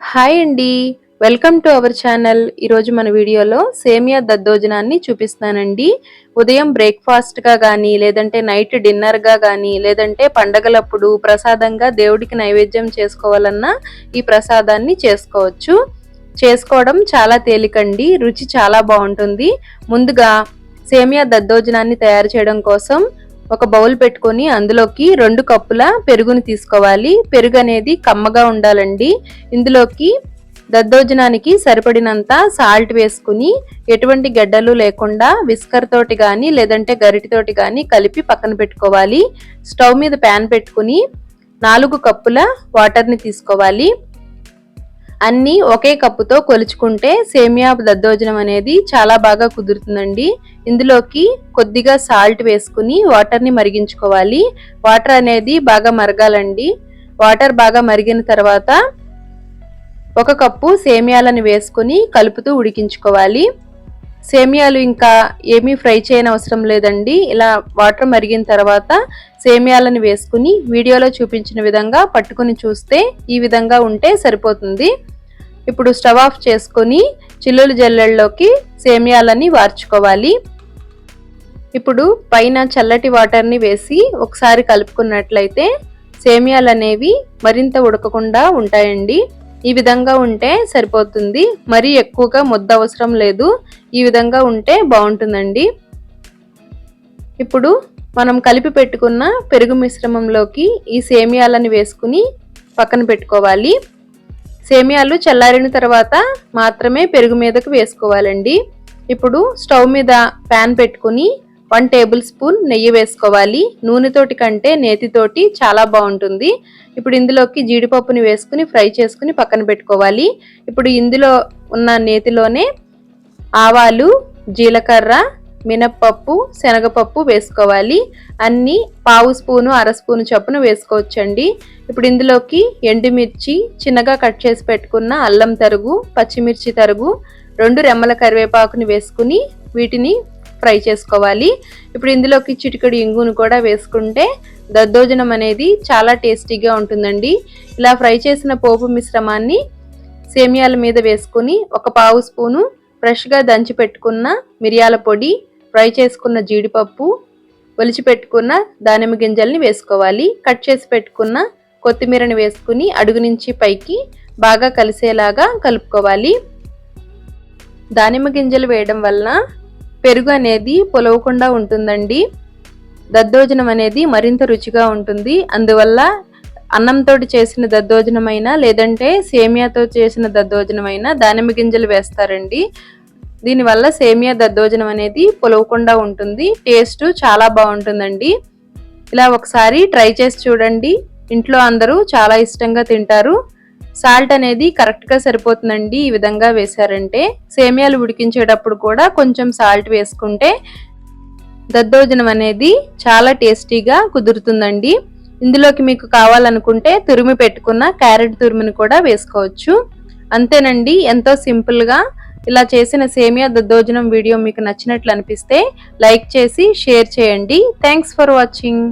Hi అండి. Welcome to our channel. ఈరోజు మన వీడియోలో సేమియా దద్దోజనాన్ని చూపిస్తానండి ఉదయం బ్రేక్ఫాస్ట్గా కానీ లేదంటే నైట్ డిన్నర్గా కానీ లేదంటే పండగలప్పుడు ప్రసాదంగా దేవుడికి నైవేద్యం చేసుకోవాలన్నా ఈ ప్రసాదాన్ని చేసుకోవచ్చు. చేసుకోవడం చాలా తేలికండి. రుచి చాలా బాగుంటుంది. ముందుగా సేమియా దద్దోజనాన్ని తయారు చేయడం కోసం ఒక బౌల్ పెట్టుకొని అందులోకి రెండు కప్పుల పెరుగుని తీసుకోవాలి. పెరుగు అనేది కమ్మగా ఉండాలండి. ఇందులోకి దద్దోజనానికి సరిపడినంత సాల్ట్ వేసుకుని ఎటువంటి గడ్డలు లేకుండా విస్కర్ తోటి కానీ లేదంటే గరిటితోటి కానీ కలిపి పక్కన పెట్టుకోవాలి. స్టవ్ మీద ప్యాన్ పెట్టుకుని నాలుగు కప్పుల వాటర్ని తీసుకోవాలి. అన్నీ ఒకే కప్పుతో కొలుచుకుంటే సేమియా దద్దోజనం అనేది చాలా బాగా కుదురుతుందండి. ఇందులోకి కొద్దిగా సాల్ట్ వేసుకుని వాటర్ని మరిగించుకోవాలి. వాటర్ అనేది బాగా మరగాలండి. వాటర్ బాగా మరిగిన తర్వాత ఒక కప్పు సేమియాలను వేసుకుని కలుపుతూ ఉడికించుకోవాలి. సేమియాలు ఇంకా ఏమీ ఫ్రై చేయని అవసరం లేదండి. ఇలా వాటర్ మరిగిన తర్వాత సేమియాలను వేసుకుని వీడియోలో చూపించిన విధంగా పట్టుకుని చూస్తే ఈ విధంగా ఉంటే సరిపోతుంది. ఇప్పుడు స్టవ్ ఆఫ్ చేసుకొని చిల్లులు జల్లెల్లోకి సేమియాలని వార్చుకోవాలి. ఇప్పుడు పైన చల్లటి వాటర్ని వేసి ఒకసారి కలుపుకున్నట్లయితే సేమియాలు అనేవి మరింత ఉడకకుండా ఉంటాయండి. ఈ విధంగా ఉంటే సరిపోతుంది. మరీ ఎక్కువగా ముద్ద అవసరం లేదు. ఈ విధంగా ఉంటే బాగుంటుందండి. ఇప్పుడు మనం కలిపి పెట్టుకున్న పెరుగు మిశ్రమంలోకి ఈ సేమియాలను వేసుకుని పక్కన పెట్టుకోవాలి. సేమియాలు చల్లారిన తర్వాత మాత్రమే పెరుగు మీదకు వేసుకోవాలండి. ఇప్పుడు స్టవ్ మీద ప్యాన్ పెట్టుకుని వన్ టేబుల్ స్పూన్ నెయ్యి వేసుకోవాలి. నూనెతోటి కంటే నేతితోటి చాలా బాగుంటుంది. ఇప్పుడు ఇందులోకి జీడిపప్పుని వేసుకుని ఫ్రై చేసుకుని పక్కన పెట్టుకోవాలి. ఇప్పుడు ఇందులో ఉన్న నేతిలోనే ఆవాలు జీలకర్ర మినప్పప్పు శనగపప్పు వేసుకోవాలి. అన్ని పావు స్పూను అర స్పూను చొప్పున వేసుకోవచ్చండి. ఇప్పుడు ఇందులోకి ఎండుమిర్చి చిన్నగా కట్ చేసి పెట్టుకున్న అల్లం తరుగు పచ్చిమిర్చి తరుగు రెండు రెమ్మల కరివేపాకుని వేసుకుని వీటిని ఫ్రై చేసుకోవాలి. ఇప్పుడు ఇందులోకి చిటికడి ఇంగును కూడా వేసుకుంటే దద్దోజనం అనేది చాలా టేస్టీగా ఉంటుందండి. ఇలా ఫ్రై చేసిన పోపు మిశ్రమాన్ని సేమియాల మీద వేసుకుని ఒక పావు స్పూను ఫ్రెష్గా దంచి పెట్టుకున్న మిరియాల పొడి ఫ్రై చేసుకున్న జీడిపప్పు ఒలిచి పెట్టుకున్న దానిమ్మ గింజల్ని వేసుకోవాలి. కట్ చేసి పెట్టుకున్న కొత్తిమీరని వేసుకుని అడుగు నుంచి పైకి బాగా కలిసేలాగా కలుపుకోవాలి. దానిమ్మ గింజలు వేయడం వలన పెరుగు అనేది పొలవకుండా ఉంటుందండి. దద్దోజనం అనేది మరింత రుచిగా ఉంటుంది. అందువల్ల అన్నంతో చేసిన దద్దోజనమైనా లేదంటే సేమియాతో చేసిన దద్దోజనమైనా దానిమ్మ గింజలు వేస్తారండి. దీనివల్ల సేమియా దద్దోజనం అనేది పొలవకుండా ఉంటుంది. టేస్ట్ చాలా బాగుంటుందండి. ఇలా ఒకసారి ట్రై చేసి చూడండి. ఇంట్లో అందరూ చాలా ఇష్టంగా తింటారు. సాల్ట్ అనేది కరెక్ట్గా సరిపోతుందండి ఈ విధంగా వేశారంటే. సేమియాలు ఉడికించేటప్పుడు కూడా కొంచెం సాల్ట్ వేసుకుంటే దద్దోజనం అనేది చాలా టేస్టీగా కుదురుతుందండి. ఇందులోకి మీకు కావాలనుకుంటే తురిమి పెట్టుకున్న క్యారెట్ తురిమిని కూడా వేసుకోవచ్చు. అంతేనండి ఎంతో సింపుల్గా ఇలా చేసిన సేమియా దద్దోజనం వీడియో మీకు నచ్చినట్లు అనిపిస్తే లైక్ చేసి షేర్ చేయండి. Thanks for watching